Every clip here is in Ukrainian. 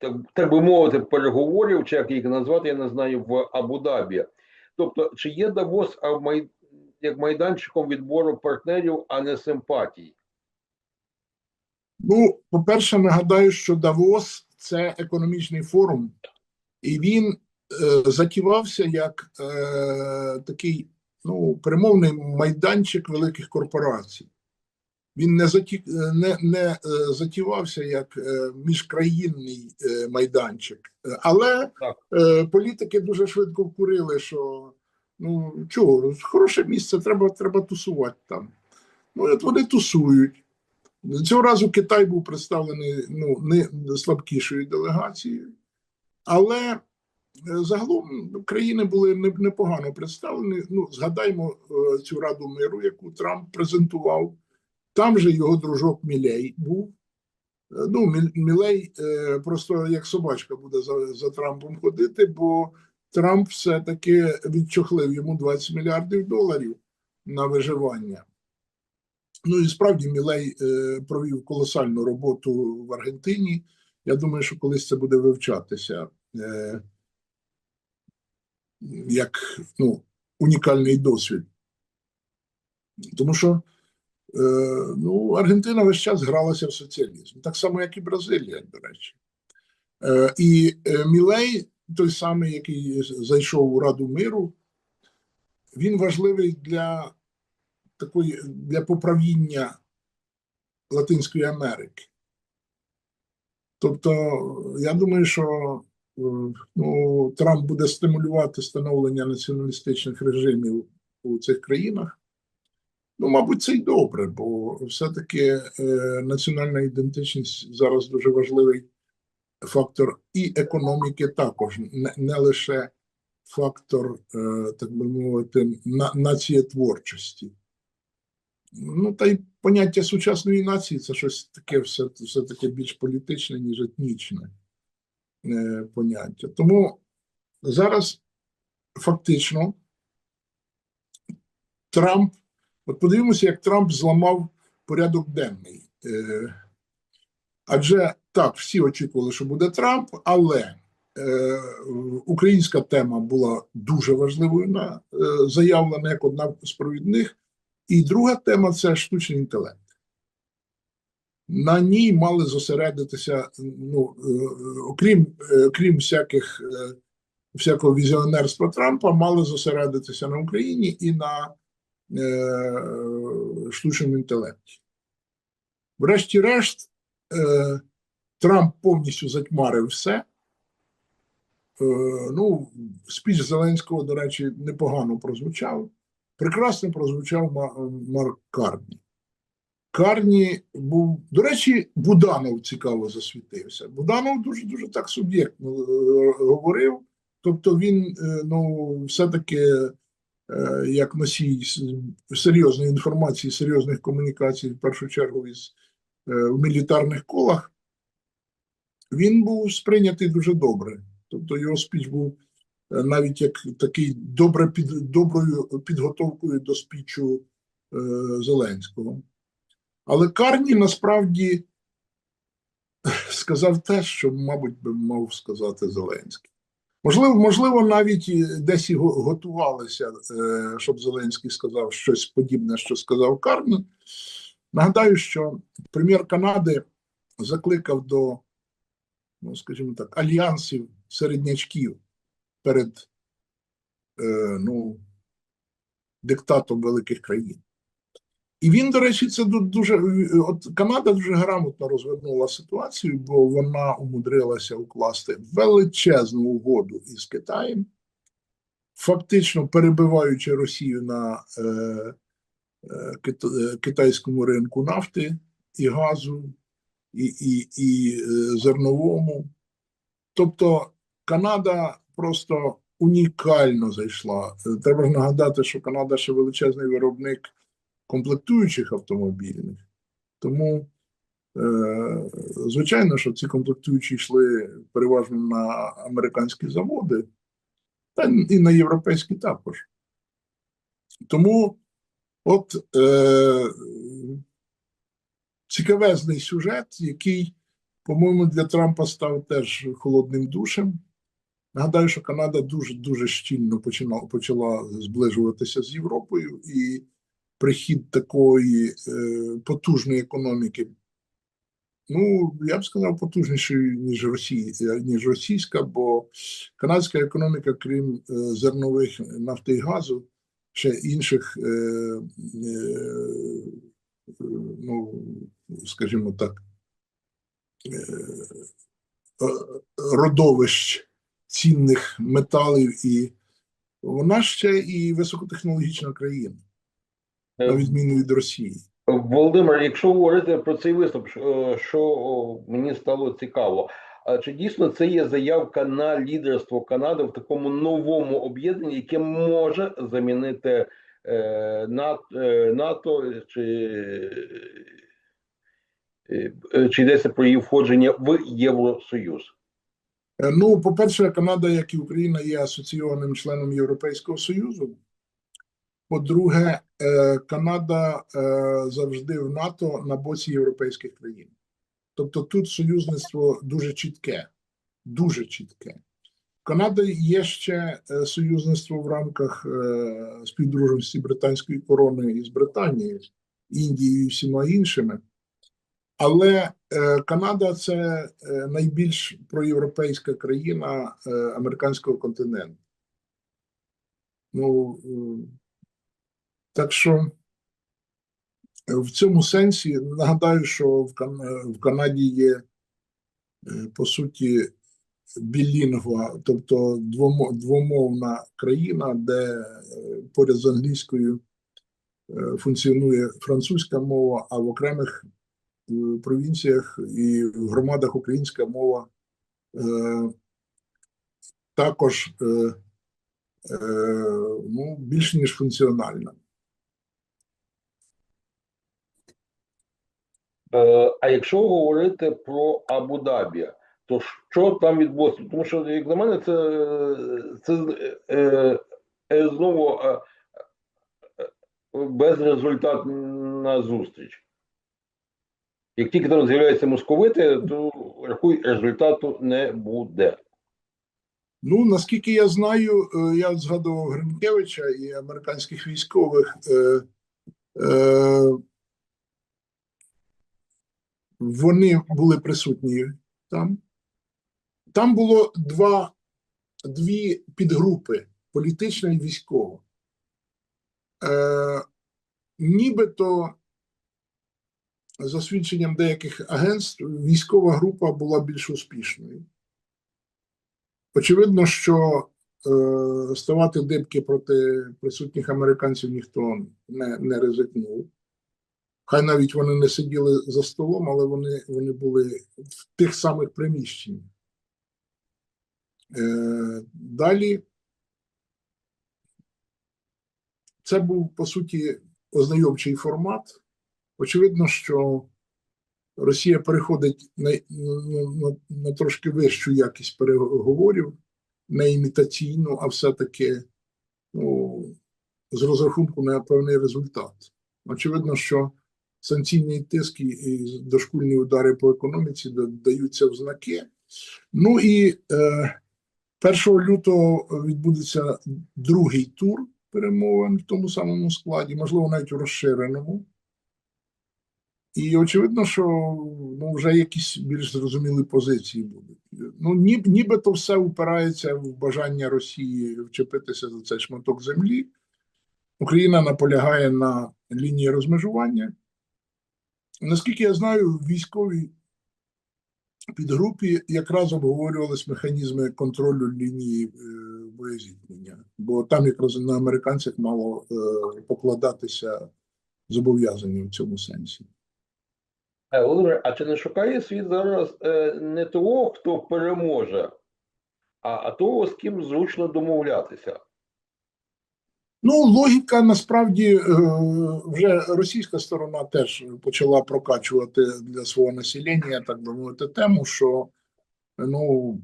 так, так би мовити, переговорів, чи як їх назвати, я не знаю, в Абу-Дабі. Тобто, чи є Давос як майданчиком відбору партнерів, а не симпатій? Ну, по-перше, нагадаю, що Давос це економічний форум, і він е, затівався як е, такий ну, перемовний майданчик великих корпорацій. Він не, заті, не, не е, затівався як е, міжкраїнний е, майданчик. Е, Але Так. е, політики дуже швидко вкурили, що ну чого, хороше місце, треба, треба тусувати там. Ну, от вони тусують. Цього разу Китай був представлений ну, не слабкішою делегацією, але е, загалом країни були непогано представлені. Ну, згадаймо е, цю Раду миру, яку Трамп презентував. Там же його дружок Мілей був. Е, Ну, Мілей е, просто як собачка буде за, за Трампом ходити, бо Трамп все-таки відчохлив йому 20 мільярдів доларів на виживання. Ну і справді Мілей е, провів колосальну роботу в Аргентині. Я думаю, що колись це буде вивчатися як ну, унікальний досвід. Тому що ну, Аргентина весь час гралася в соціалізм, так само, як і Бразилія, до речі. Е, і е, Мілей, той самий, який зайшов у Раду миру, він важливий для такої для поправління Латинської Америки. Тобто, я думаю, що е, ну, Трамп буде стимулювати становлення націоналістичних режимів у цих країнах. Ну, мабуть, це й добре, бо все-таки е, національна ідентичність зараз дуже важливий фактор і економіки також, не, не лише фактор, е, так би мовити, на, націєтворчості. Ну, та й поняття сучасної нації це щось таке, все, все таки більш політичне, ніж етнічне е, поняття. Тому зараз фактично Трамп, от подивимося, як Трамп зламав порядок денний. Е, адже так, всі очікували, що буде Трамп, але е, українська тема була дуже важливою на е, заявлена як одна з провідних. І друга тема це штучний інтелект. На ній мали зосередитися, ну, е, окрім, крім всяких, всякого візіонерства Трампа, мали зосередитися на Україні і на штучному інтелекті. Врешті-решт, е, Трамп повністю затьмарив все. Е, ну, спіч Зеленського, до речі, непогано прозвучав. Прекрасно прозвучав Марк Карні. Карні був, до речі, Буданов цікаво засвітився. Буданов дуже дуже так суб'єктно е, говорив. Тобто він, е, ну, все-таки, е, як носій серйозної інформації, серйозних комунікацій, в першу чергу із е, в мілітарних колах, він був сприйнятий дуже добре. Тобто його спіч був е, навіть як такий добре під доброю підготовкою до спічу е, Зеленського. Але Карні насправді сказав те, що, мабуть, би мав сказати Зеленський. Можливо, можливо, навіть десь і готувалися, е, щоб Зеленський сказав щось подібне, що сказав Карні. Нагадаю, що прем'єр Канади закликав до, ну, скажімо так, альянсів середнячків перед е, ну, диктатом великих країн. І він, до речі, це ду- дуже от Канада дуже грамотно розвернула ситуацію, бо вона умудрилася укласти величезну угоду із Китаєм, фактично перебиваючи Росію на е, е, е, китайському ринку нафти і газу, і, і, і е, зерновому. Тобто Канада просто унікально зайшла. Е, Треба ж нагадати, що Канада ще величезний виробник комплектуючих автомобільних. Тому, е, звичайно, що ці комплектуючі йшли переважно на американські заводи, та і на європейські також. Тому от е, цікавезний сюжет, який по-моєму, для Трампа став теж холодним душем. Нагадаю, що Канада дуже дуже щільно починала почала зближуватися з Європою, і прихід такої е, потужної економіки, ну я б сказав, потужнішої ніж Росії, ніж російська, бо канадська економіка, крім е, зернових нафти і газу, ще інших, е, е, ну скажімо так, е, родовищ цінних металів, і вона ще і високотехнологічна країна, на Е, відміну від Росії. Володимир, якщо говорити про цей виступ, що- що мені стало цікаво, а чи дійсно це є заявка на лідерство Канади в такому новому об'єднанні, яке може замінити е, НАТО, е, чи, е, е, чи йдеться про її входження в Євросоюз? Е, Ну, по-перше, Канада, як і Україна, є асоційованим членом Європейського Союзу. По-друге, е, Канада е, завжди в НАТО на боці європейських країн. Тобто тут союзництво дуже чітке, дуже чітке. В Канади є ще е, союзництво в рамках співдружності британської корони із Британією, Індією і всіма іншими. Але Канада це найбільш проєвропейська країна американського континенту. Ну, так що е, в цьому сенсі нагадаю, що в, Кан- е, в Канаді є е, по суті білінгва, тобто двомо- двомовна країна, де поряд з англійською функціонує французька мова, а в окремих провінціях і в громадах українська мова е, також е, ну, більш ніж функціональна. А якщо говорити про Абу-Дабі, то що там відбулося? Тому що, як на мене, це, це е, е, знову е, е, безрезультатна зустріч. Як тільки там з'являються московити, то рахуй, результату не буде. Ну, наскільки я знаю, е, я згадував Гринкевича і американських військових. е, е, Вони були присутні там. Там було два, дві підгрупи політична і військова. Е, нібито, за свідченням деяких агентств, військова група була більш успішною. Очевидно, що е, ставати дибки проти присутніх американців ніхто не, не ризикнув. Хай навіть вони не сиділи за столом, але вони, вони були в тих самих приміщеннях. Е, далі це був по суті ознайомчий формат. Очевидно, що Росія переходить на, на, на, трошки вищу якість переговорів, не імітаційну, а все-таки ну, з розрахунку на певний результат. Очевидно, що санкційні тиски і дошкульні удари по економіці даються в знаки. Ну і е, 1 лютого відбудеться другий тур перемовин в тому самому складі, можливо, навіть у розширеному. І очевидно, що ну, вже якісь більш зрозумілі позиції будуть. Ну, ні, нібито все упирається в бажання Росії вчепитися за цей шматок землі. Україна наполягає на лінії розмежування. Наскільки я знаю, в військовій підгрупі якраз обговорювались механізми контролю лінії е, боєзіткнення, бо там якраз на американцях мало е, покладатися зобов'язання в цьому сенсі. Е, Володимир, а чи не шукає світ зараз не того, хто переможе, а того, з ким зручно домовлятися? Ну, логіка насправді е, вже російська сторона теж почала прокачувати для свого населення, так би мовити, тему, що ну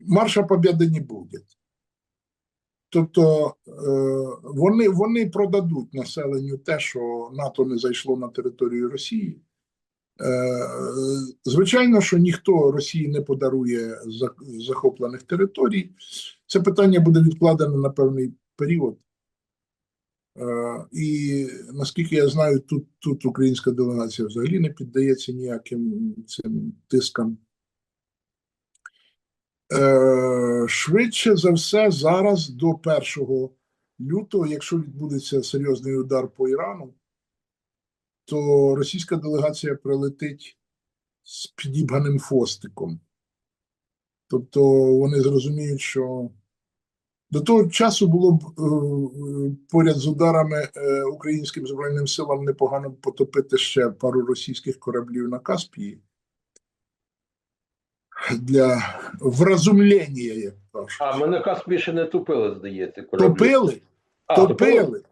марша побєди не буде. Тобто е, вони, вони продадуть населенню те, що НАТО не зайшло на територію Росії. Е, Звичайно, що ніхто Росії не подарує захоплених територій. Це питання буде відкладено на певний період. Е, І наскільки я знаю, тут, тут українська делегація взагалі не піддається ніяким цим тискам. Е, Швидше за все, зараз до 1 лютого, якщо відбудеться серйозний удар по Ірану, то російська делегація прилетить з підібганим фостиком. Тобто вони зрозуміють, що до того часу було б е, поряд з ударами е, українським збройним силам непогано потопити ще пару російських кораблів на Каспії для вразумлення, як кажуть. А ми на Каспі ще не тупили, здається. кораблі. Топили, А, топили,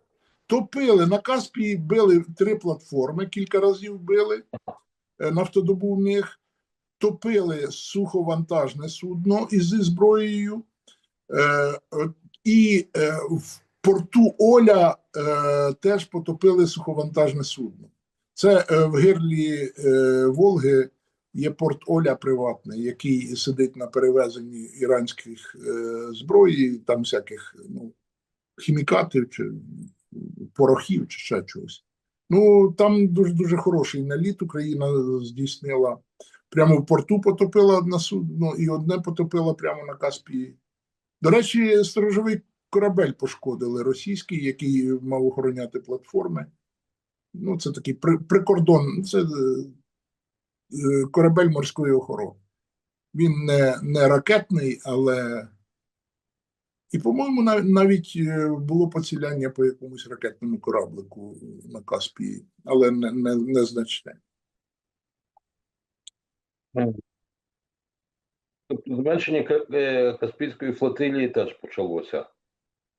топили. На Каспії били три платформи, кілька разів били е, нафтодобувних, топили суховантажне судно із зброєю. Е, І е, в порту Оля е, теж потопили суховантажне судно. Це в гирлі Волги є порт Оля приватний, який сидить на перевезенні іранських зброї, там всяких ну, хімікатів чи порохів, чи ще чогось. Ну там дуже дуже хороший наліт. Україна здійснила прямо в порту потопила одне судно і одне потопила прямо на Каспії. До речі, сторожовий корабель пошкодили російський, який мав охороняти платформи. Ну, це такий при, прикордон, це е, е, корабель морської охорони. Він не, не ракетний, але. І, по-моєму, навіть е, було поціляння по якомусь ракетному кораблику на Каспії, але не, не, незначне. Тобто зменшення е, Каспійської флотилії теж почалося.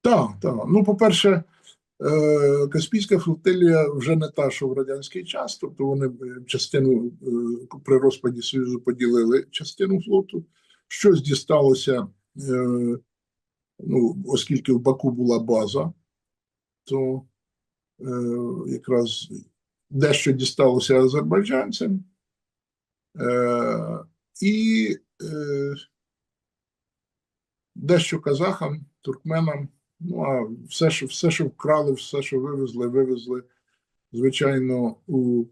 Так, так. Ну, по-перше, е, Каспійська флотилія вже не та, що в радянський час, тобто вони е, частину при розпаді Союзу поділили частину флоту. Щось дісталося, ну, оскільки в Баку була база, то якраз дещо дісталося азербайджанцям. І дещо казахам, туркменам. Ну, а все, що, все, що вкрали, все, що вивезли, вивезли, звичайно, у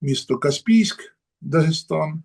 місто Каспійськ, Дагестан.